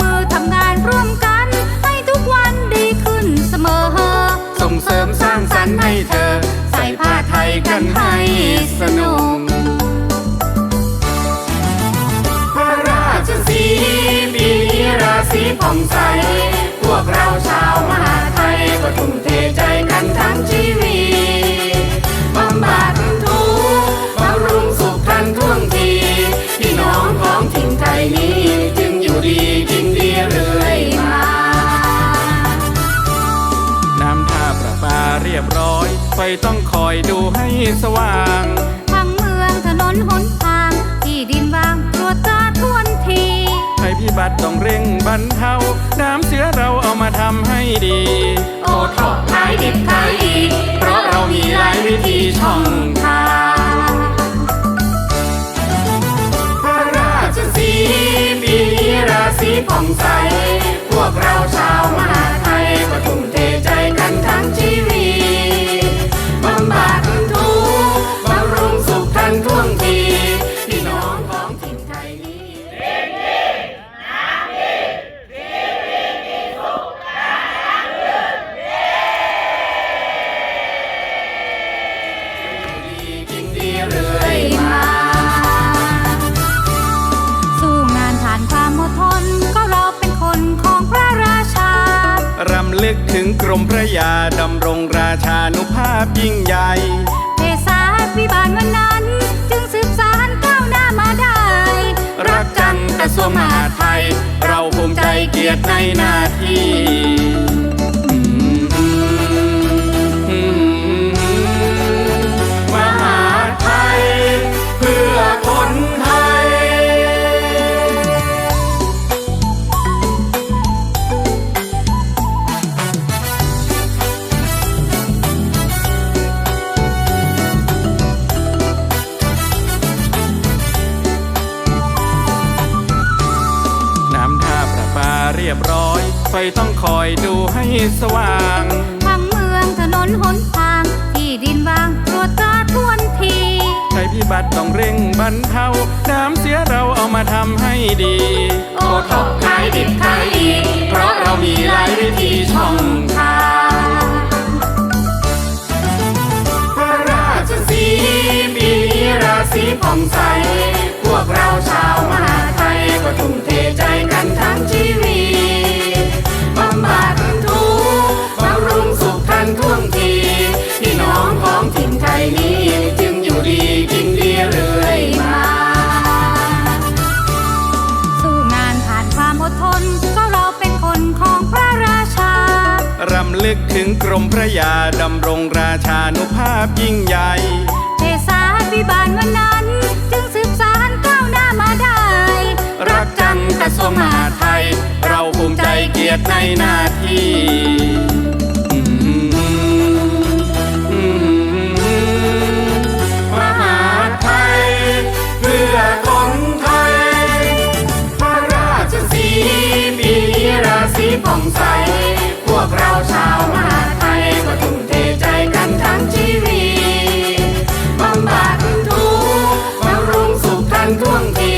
มือทำงานร่วมกัน ให้ทุกวันดีขึ้นเสมอ ส่งเสริมสร้างสรรค์ให้เธอ ใส่ผ้าไทยกันให้สนุกพระราชสีปีนี้ราศีผ่องใส พวกเราชาวมหาไทยก็ทุ่มเทใจกันทั้งชีวิต ยบร้อย ไฟต้องคอยดูให้สว่าง ทั้งเมืองถนนหนทาง ที่ดินว่างตรวจตราทวนทีภัยพิบัติต้องเร่งบรรเทา น้ำเสียเราเอามาทำให้ดี โอท็อปขายดิบขายดีเพราะเรามีหลายวิธีำลึกถึงกรมพระยาดำรงราชานุภาพยิ่งใหญ่เทศาพิบาลวันนั้น จึงสืบสารก้าวหน้ามาได้ รักจันกระทรวงมหาดไทย เราภูมิใจเกียรติในหน้าที่ รียบร้อย ไฟต้องคอยดูให้สว่างทั้งเมืองถนนหนทาง ที่ดินว่างตรวจตราทวนทีภัยพิบัติต้องเร่งบรรเทา น้ำเสียเราเอามาทำให้ดี โอท็อปขายดิบขายดี เพราะเรามีหลายวิธีช่องทางพระราชสีปีนี้ราศีผ่องใสำลึกถึงกรมพระยาดำรงราชานุภาพยิ่งใหญ่เทศาพิบาลวันนั้น จึงสืบสารก้าวหน้ามาได้ รักจังกระทรวงมหาดไทย เราภูมิใจเกียรติในหน้าที่มหาดไท่วงที